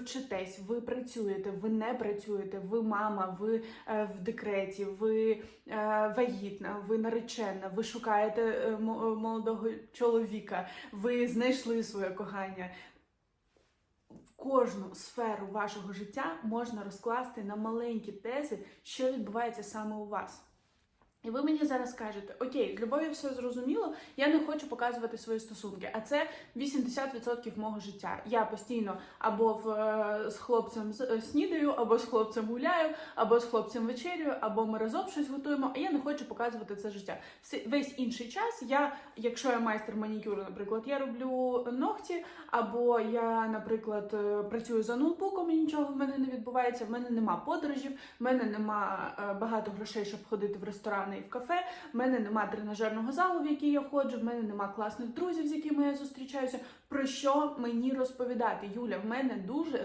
вчитесь, ви працюєте, ви не працюєте, ви мама, ви е, в декреті, ви е, вагітна, ви наречена, ви шукаєте е, молодого чоловіка, ви знайшли своє кохання. Кожну сферу вашого життя можна розкласти на маленькі тези, що відбувається саме у вас. І ви мені зараз кажете, окей, з любов'ю все зрозуміло, я не хочу показувати свої стосунки, а це 80% мого життя. Я постійно або в, е, з хлопцем е, снідаю, або з хлопцем гуляю, або з хлопцем вечерюю, або ми разом щось готуємо, а я не хочу показувати це життя. Весь інший час я, якщо я майстер манікюру, наприклад, я роблю ногті, або я, наприклад, е, працюю за ноутбуком і нічого в мене не відбувається. В мене нема подорожів, в мене нема багато грошей, щоб ходити в ресторани і в кафе. В мене нема тренажерного залу, в який я ходжу. В мене нема класних друзів, з якими я зустрічаюся. Про що мені розповідати? Юля, в мене дуже